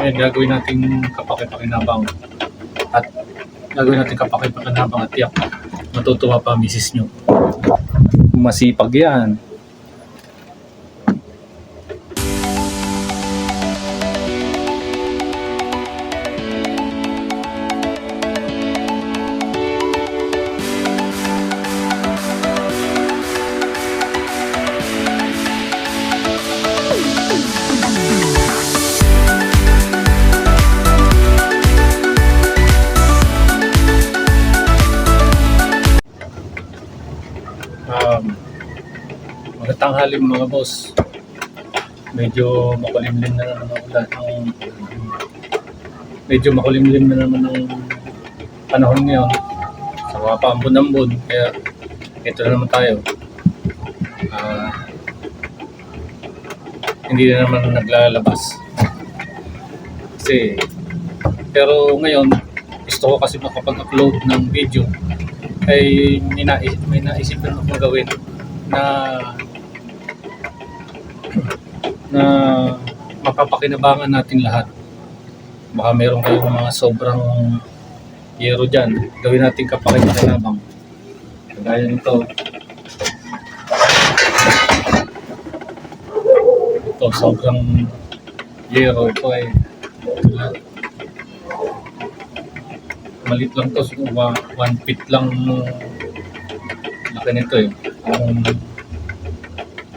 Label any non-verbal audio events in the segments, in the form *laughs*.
Ngayon, gagawin natin kapakipakinabang at gagawin natin kapakipakinabang at tiyak matutuwa pa misis nyo. Masipag yan. Halim mga boss. Medyo makulimlim na naman ang ulan. Ang, medyo makulimlim na naman ang panahon ngayon. Sa mga paambon-ambon. Kaya ito na naman tayo. Ah, hindi na naman naglalabas. Kasi, pero ngayon, gusto ko kasi makapag-upload ng video ay may, nais, may naisipan akong gawin na na mapapakinabangan natin lahat. Baka meron kayong mga sobrang yero dyan. Gawin natin kapakipakinabang. Kagaya nito. Ito, sobrang yero. Ito ay malit lang to siguro one, one feet lang laki nito eh ang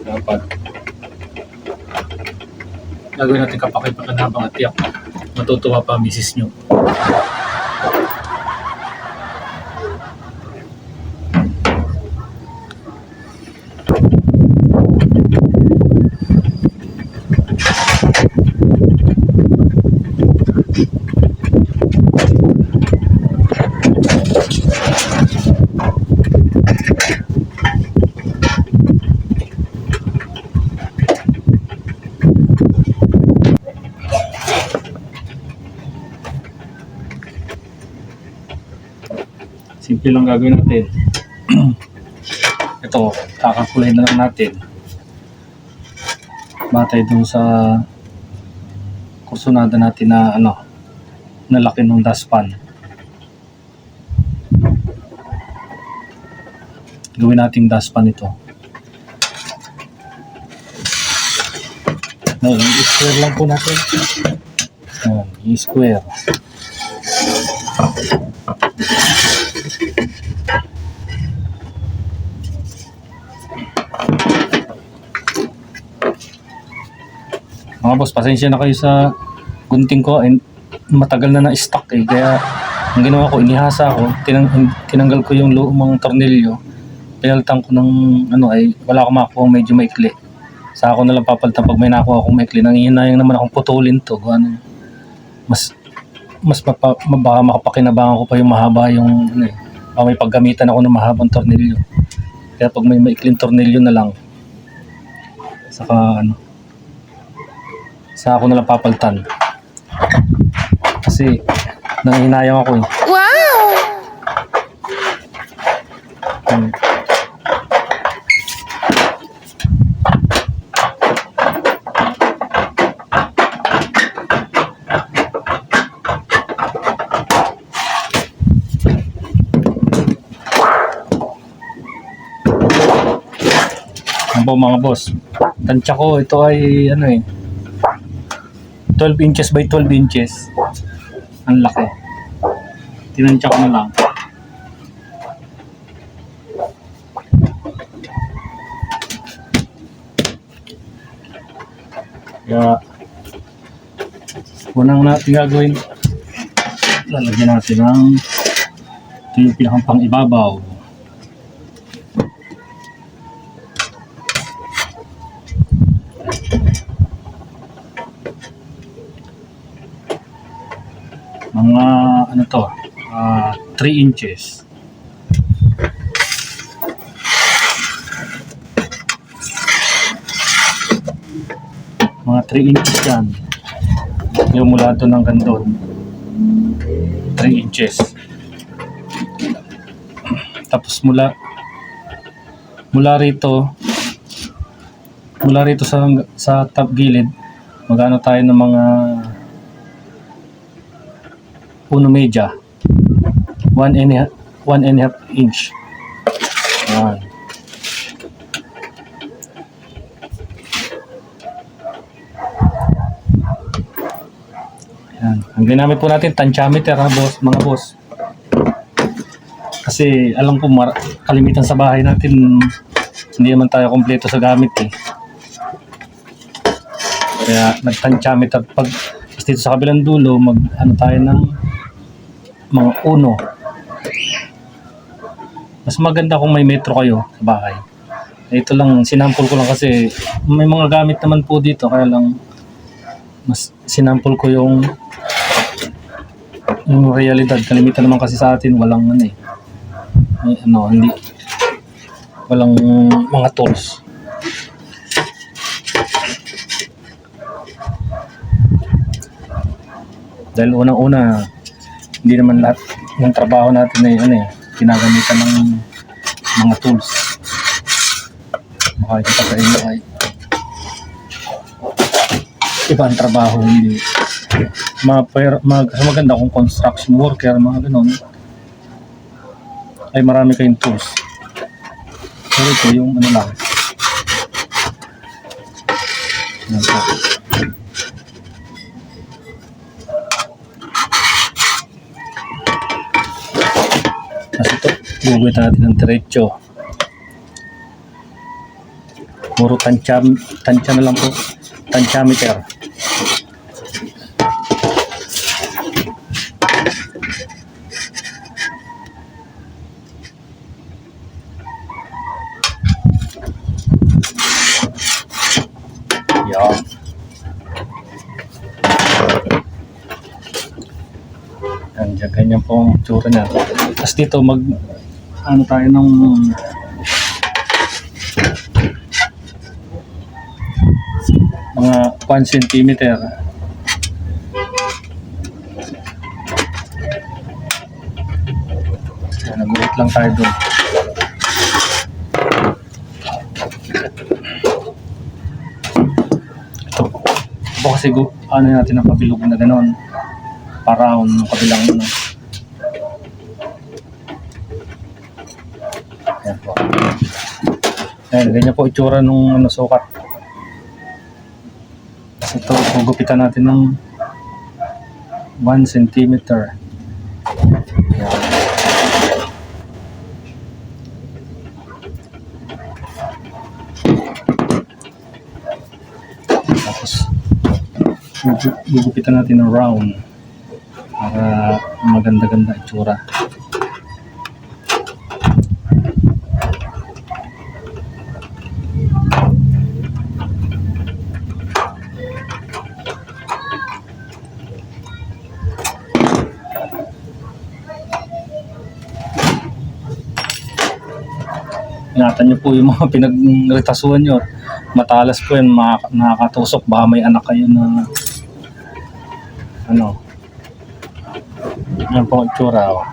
dapat gagawin natin kapakipakinabang at tiyak. Matutuwa pa ang misis nyo simple lang gagawin natin. Ito kakakulay na lang natin. Batay dun sa kursunada natin na ano na laki ng dustpan. Gawin nating dustpan ito. No, i-square lang po natin. Ayan, i-square Mga boss, pasensya na kayo sa gunting ko. And matagal na na-stuck eh. Kaya ang ginawa ko, inihasa ko. Tinang, tinanggal ko yung lumang tornilyo. Pinalitan ko ng ano ay wala akong makuha medyo maikli. Sa ako na lang papalitan pag may nakuha akong maikli. Nangihinayang naman akong putulin to. Ano, mas mas mapa, baka makapakinabangan ko pa yung mahaba yung ano eh. Baka may paggamitan ako ng mahabang tornilyo. Kaya pag may maikling tornilyo na lang, saka ano, sa ako nalang papalitan. Kasi nangihinayang ako eh. Wow! Hmm. Ano po mga boss? Tansya ko, ito ay ano eh 12 inches by 12 inches. Ang laki. Tinansya ko na lang. Kaya, unang natin gagawin, lalagyan natin ng ito yung pinakang pang ibabaw. Mga ano to, ah 3 inches. Mga 3 inches yan. Yung mula doon hanggang doon. 3 inches. Tapos mula mula rito mula rito sa sa top gilid magano tayo ng mga Uno media. One and a, one and a half inch. Yan. Yan. Ang ginamit po natin, tantiameter ha, boss, mga boss. Kasi alam ko, kalimitan sa bahay natin, hindi naman tayo kompleto sa gamit eh. Kaya nagtantiameter. Pag dito sa kabilang dulo, mag ano tayo ng mga uno. Mas maganda kung may metro kayo sa bahay. Ito lang, sinampol ko lang kasi may mga gamit naman po dito, kaya lang mas sinampol ko yung yung realidad. Kalimitan naman kasi sa atin, walang ano eh. Ano, hindi walang mga tools. Dahil unang-una, hindi naman lahat ng trabaho natin ay ano eh, ginagamitan ng mga tools. Makikita sa inyo ay ibang trabaho hindi mga, per, mag, mas maganda kung construction worker, mga ganun ay marami kayong tools. Pero ito yung ano lang. Tapos guguhit natin ng diretso. Puro tansya, tansya na lang po. Tansyameter. Yan. Ganyan, ganyan po ang tsura niya. Tapos dito mag ano tayo ng mga 1 centimeter. Yan, nagulit lang tayo doon. Ito. Ito kasi ano natin ang pabilog na gano'n. Para ng kabilang ano. Yan po. Ayan, ganyan po itsura nung ano, sukat. Tapos ito, gugupitan natin ng 1 centimeter. Yan. Tapos, gugu- gugupitan natin ng round para maganda-ganda itsura. Ingatan niyo po yung mga *laughs* pinagretasuhan niyo. Matalas po yan, nakakatusok. Baka may anak kayo na ano. Yan po ang itsura. Oh.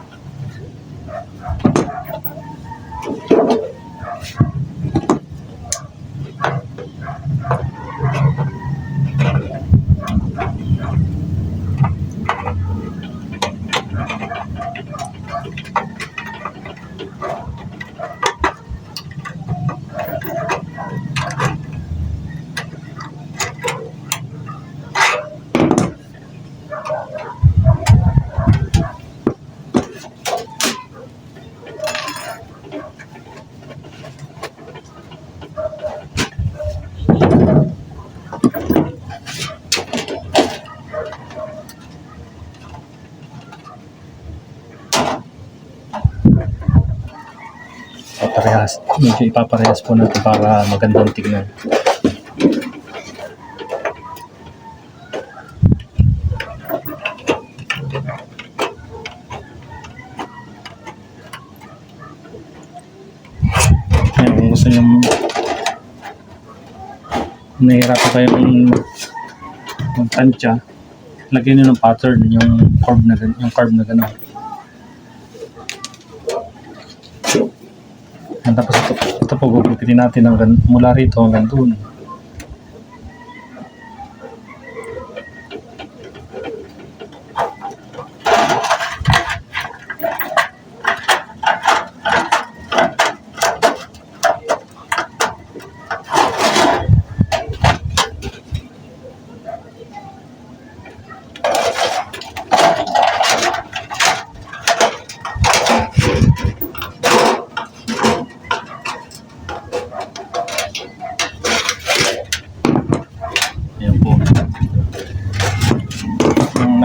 Paparehas. Medyo ipaparehas po natin para magandang tignan. Yan, kung gusto nyo nahihirapan kayong magtansya, lagyan nyo ng pattern yung curve na yung curve na gano'n. Yan, tapos ito, ito po gugupitin natin hanggang, mula rito hanggang doon.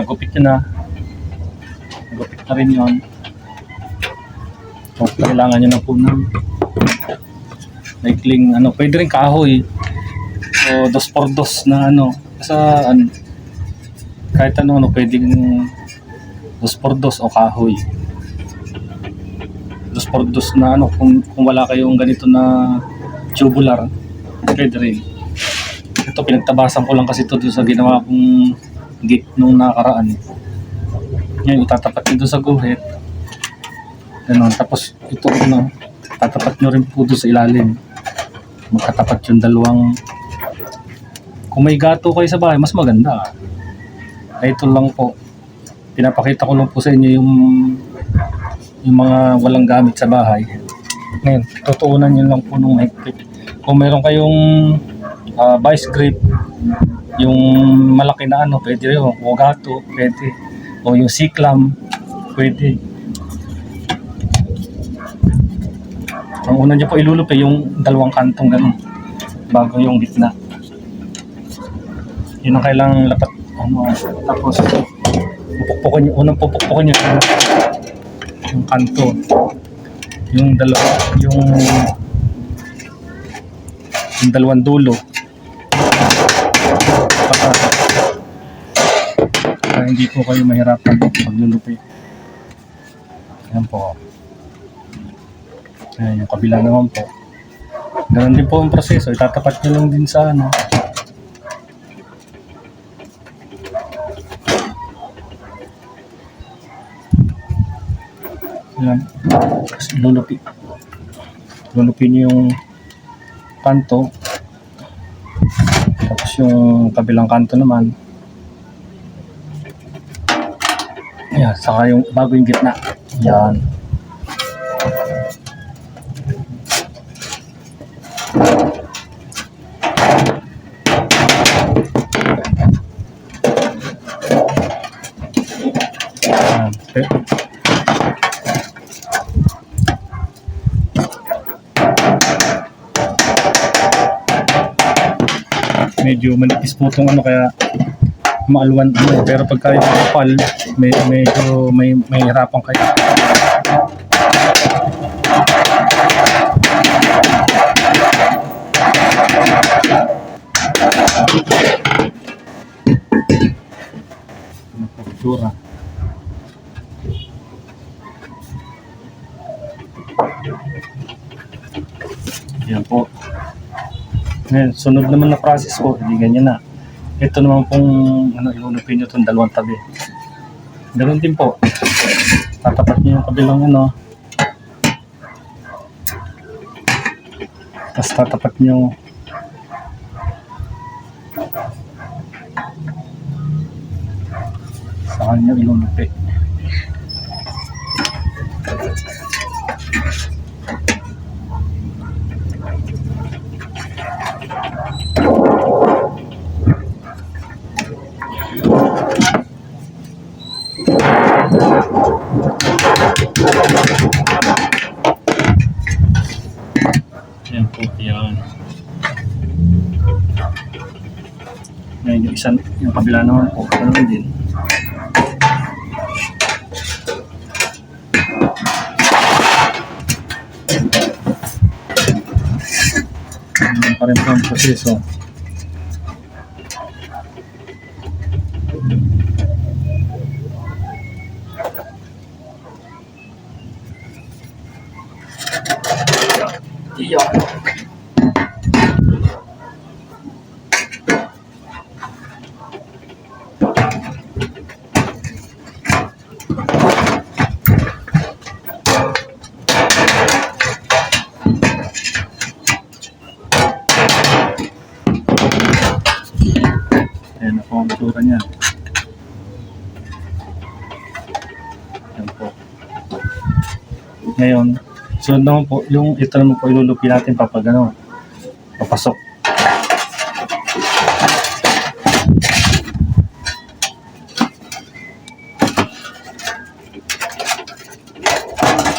gupit nyo na. Gupit na rin yun. O, kailangan nyo na po ng maikling ano, pwede rin kahoy. O dos por dos na ano. Sa ano, kahit ano, ano pwedeng dos por dos o kahoy. Dos por dos na ano, kung, kung wala kayong ganito na tubular, pwede rin. Ito, pinagtabasan ko lang kasi ito sa ginawa kong gate nung nakaraan. Ngayon, itatapat nyo sa guhit. Ganon. Tapos, ito, ano, tatapat nyo rin po doon sa ilalim. Magkatapat yung dalawang kung may gato kayo sa bahay, mas maganda. Ay, ito lang po. Pinapakita ko lang po sa inyo yung yung mga walang gamit sa bahay. Ngayon, tutuunan nyo lang po nung higpit. Kung meron kayong ah, vice grip, yung malaki na ano, pwede rin. O gato, pwede. O yung siklam, pwede. Ang una nyo po ilulupi yung dalawang kantong ganun bago yung gitna. Yun ang kailangang lapat. Ano, tapos, pupukpukin nyo, unang pupukpukin yung, yung kanto. Yung dalawa, yung yung dalawang dulo. Para hindi po kayo mahirapan paglulupi. Ayan po. Ayan, yung kabila naman po. Ganun din po ang proseso. Itatapat nyo lang din sa ano. Ayan. Tapos lulupi. Lulupi nyo yung kanto. Tapos yung kabilang kanto naman. Ayan, saka yung bago yung gitna. Yan. Medyo manipis po itong ano kaya maalwan ano pero pagka yung kapal may, medyo may, may hirapan kayo. Ano itsura yan po. Ngayon, sunod naman na process ko, hindi ganyan na. Ito naman pong ano, ilulupin nyo itong dalawang tabi. Ganun din po. Tatapat nyo yung kabilang ano. Tapos tatapat nyo sa kanya ilulupi. Yan po, yan. Ngayon yung kabila naman po, ganun din. Pa rin po ang proseso. Ayan na po ang itsura niya. Ayan po. Ngayon, sunod naman po, yung ito naman po ilulupi natin papag ano, papasok.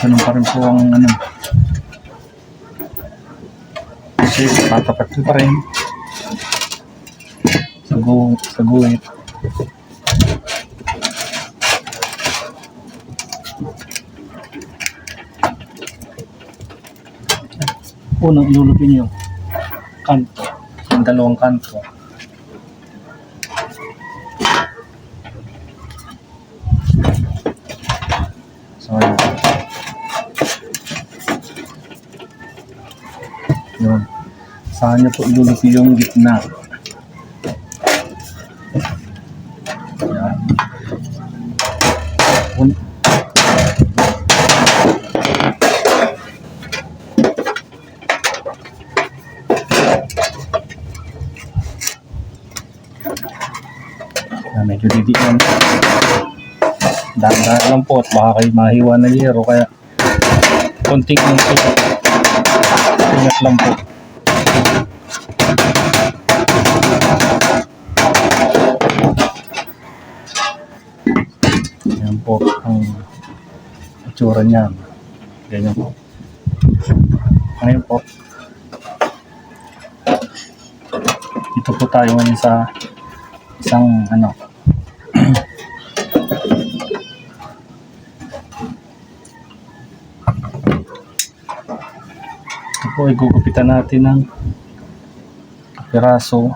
Ganun pa rin po ang ano. Kasi tatapat pa rin sa gu sa. Unang ilulupin yung kanto. Yung dalawang kanto. So, yun. Saan niyo po ilulupi yung gitna? Yan. Un- Ah, medyo didiin. Dahan-dahan lang po at baka kayo mahiwa na yero kaya konting ang ingat lang po. Yan po ang itsura niyan. Ganyan po. Ngayon po. Dito po tayo ngayon sa isang ano ito po ay gugupitan natin ng piraso.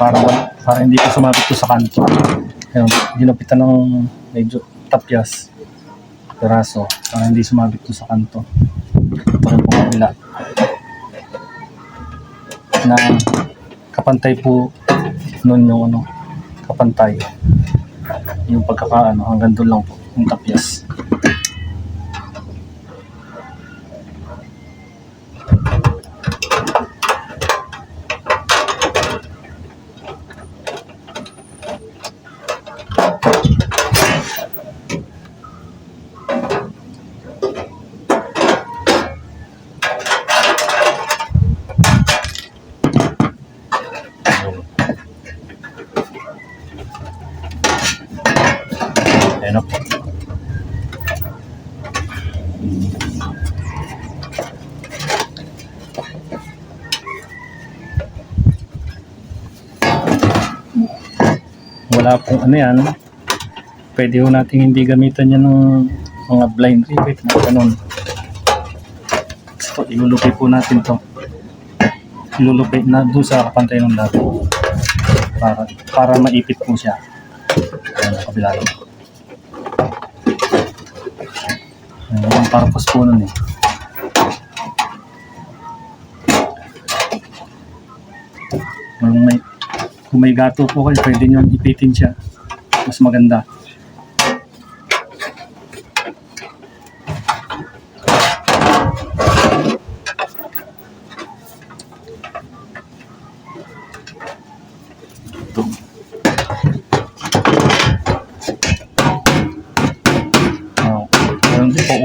Para para hindi ko sumabit to sa kanto. Ayun ginupitan ng medyo tapyas piraso para hindi sumabit to sa kanto. Ito rin po kabila. Na kapantay po nun yung ano kapantay. Yung pagkakaano hanggang doon lang po yung tapyas Ayan na po. Wala pong ano yan. Pwede ho natin hindi gamitan yan ng mga blind rivet na ganun. So, ilulupi po natin to. Ilulupi na doon sa kapantay ng dati. Para, para maipit po siya. Ayan, kabila lang. Ayan, ang purpose po nun eh. Kung may, kung may gato po kayo, pwede nyo ipitin siya. Mas maganda. Po.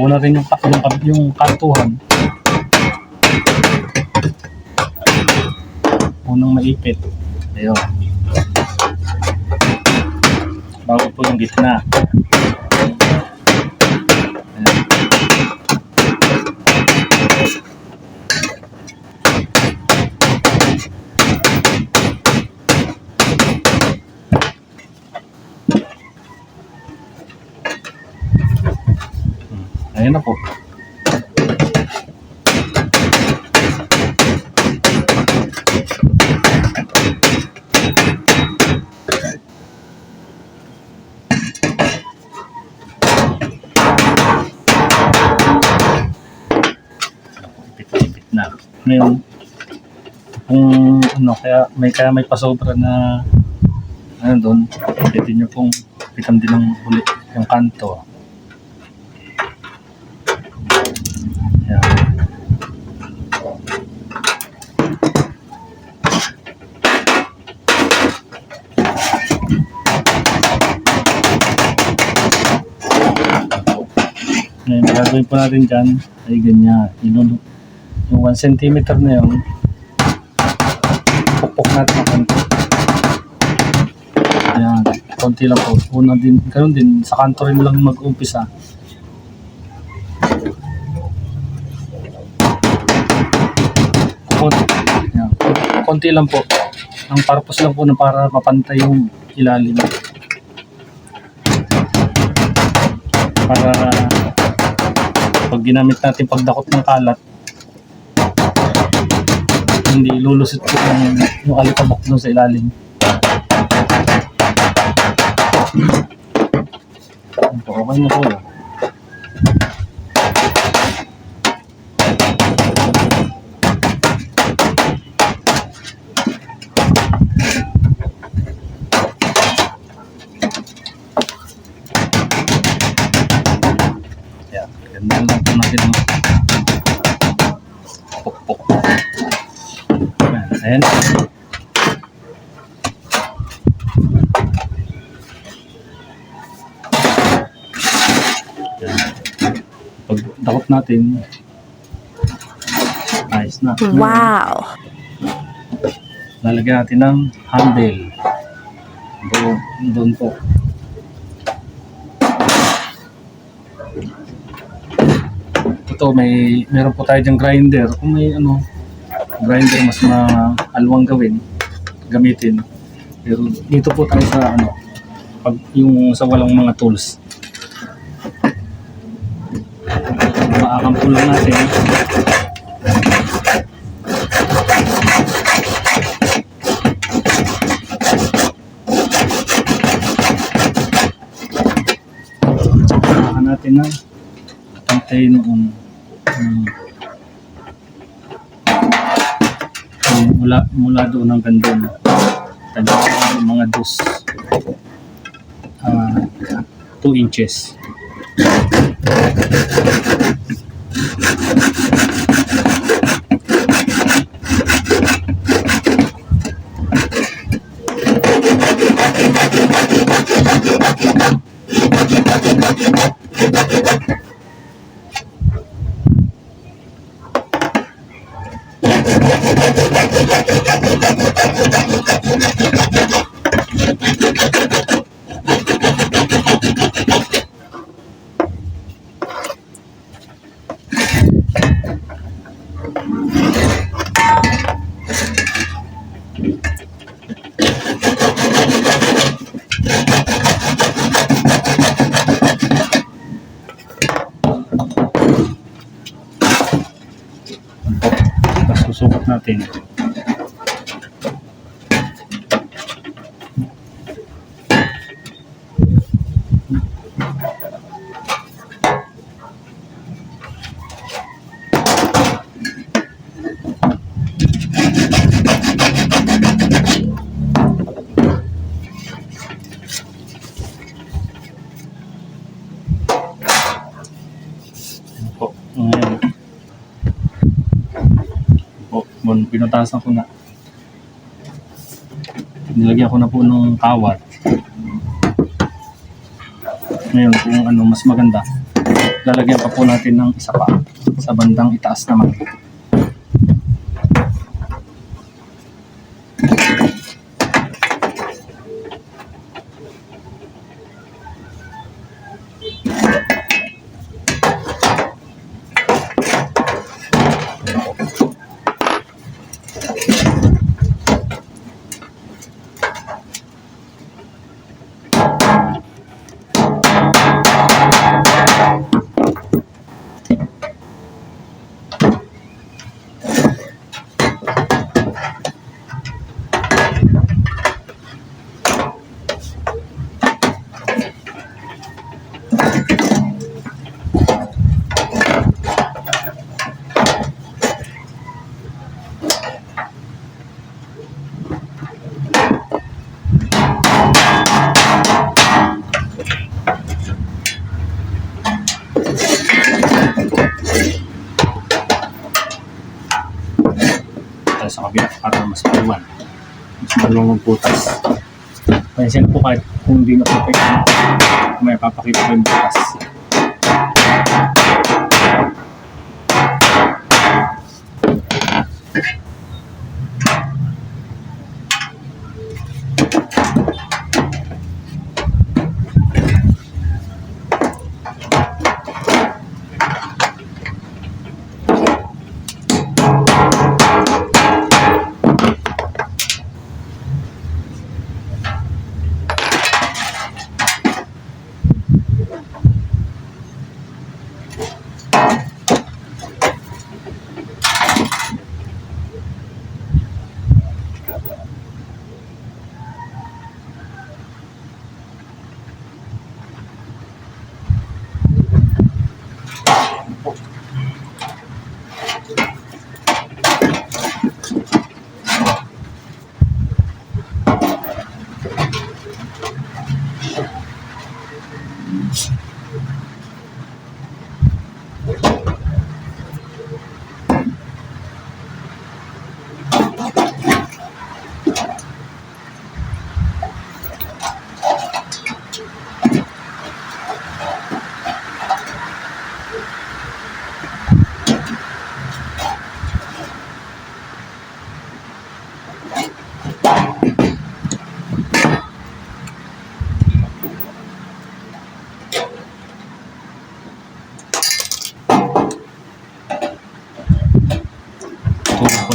Una rin yung, yung, yung kantuhan. Unang maipit. Ayun. Yung gitna. Ayan na po. Ipit-ipit na. Ngayon, kung ano, kaya may kaya may pasobra na ano doon, pwede nyo pong pitan din ng huli yung kanto. Yan. Ngayon, gagawin po natin dyan ay ganyan. Ilulu yung 1 cm na yun, pukpok natin ang kanto. Ayan, konti lang po. Una din, ganun din, sa kanto rin lang mag-umpisa. Konti, ayan, konti lang po. Ang purpose lang po na para mapantay yung ilalim. Para pag ginamit natin pagdakot ng kalat, hindi lulusot po yung, yung alikabok doon sa ilalim. Okay na po yun. Yan, ganda lang po natin ang pukpok. Ayan, ayan. Yan. Pag dakot natin, ayos na. Wow. Lalagyan natin ng handle. Doon, doon po. Ito, may meron po tayo diyang grinder. Kung may ano, grinder mas maalwang gawin, gamitin. Pero dito po tayo sa ano, pag yung sa walang mga tools. Maakampo lang natin. Saka natin na pantay noon. Um, mula, mula doon hanggang doon. Talaga mga dos. ah 2 inches. existente bon, pinutasan ko na. Nilagyan ko na po ng kawat. Ngayon, kung ano mas maganda, lalagyan pa po natin ng isa pa sa bandang itaas naman. Tayo sa kabila para mas maluwan. Mas maluwang ang putas. Kaya siya po kahit kung hindi po kayo, may papakita ko yung butas.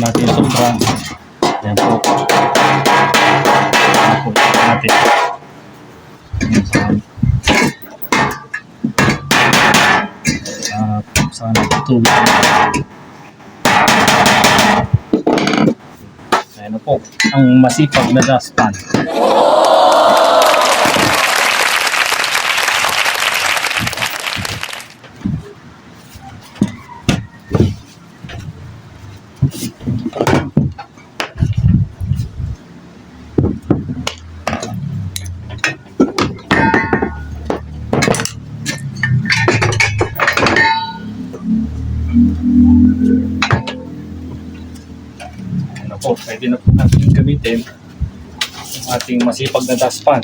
Natin yung sobra. Ayan po. Po natin. Sana tulog. Ayan na po. Ang masipag na dustpan. Ating masipag na dustpan.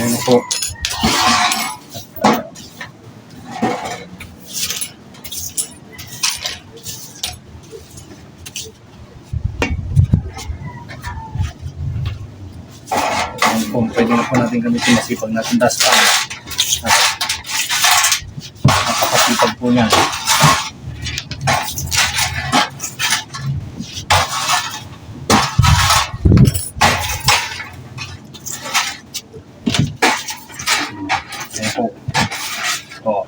Ayan po. Ayan po, pwede na po natin gamitin masipag natin dustpan. At Napakasipag po niya. Ayan po. O.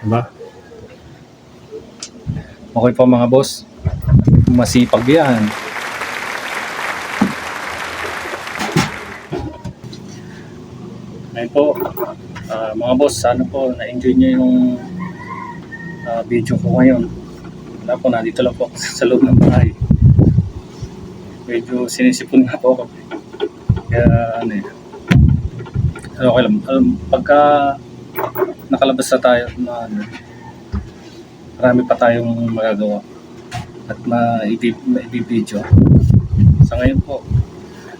Diba? Okay po mga boss. Masipag yan. Ayun po. Ah, mga boss, sana po na-enjoy niyo yung ah, video ko ngayon. Wala po, nandito lang po sa loob ng bahay. Medyo sinisipon nga po ako. Kaya ano. Ano okay lang. Alam, pagka nakalabas na tayo na ano, marami pa tayong magagawa at maibibideo. Sa ngayon po,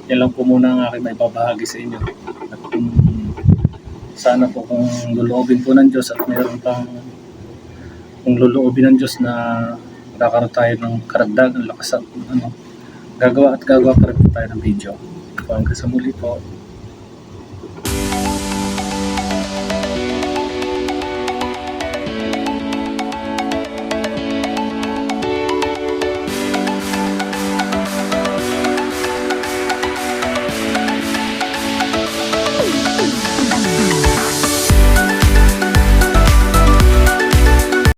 yan lang po muna ang aking may babahagi sa inyo. At kung sana po kung luluobin po ng Diyos at mayroon pang kung luluobin ng Diyos na magkakaroon tayo ng karagdagang lakas at ano, gagawa at gagawa pa rin po tayo ng video. So hanggang sa muli po,